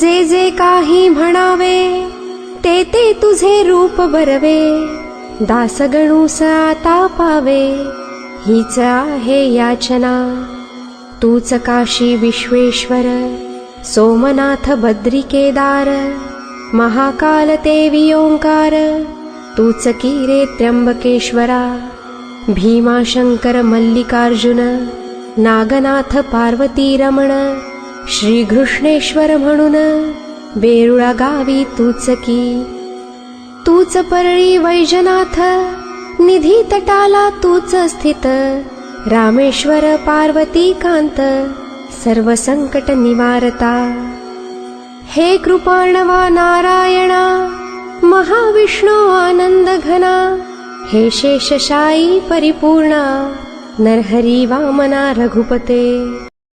जे जे काही म्हणावे ते ते तुझे रूप बरवे. दासगणूस आता पावे हीच आहे याचना. तूच काशी विश्वेश्वर सोमनाथ बद्री केदार महाकाल ते वियोंकार तूच कीरे त्र्यंबकेश्वरा. भीमाशङ्कर मल्लिकार्जुन नागनाथ पार्वती रमण श्रीकृष्णेश्वर म्हणून बेरुळा गावी तूच की तूच परळी वैजनाथ निधी तटाला तूच स्थित. रामेश्वर पार्वती कांत सर्व संकट निवारता. हे कृपाणवा नारायणा महाविष्णू आनंद घना हे शेषशायी परिपूर्णा नरहरी वामना रघुपते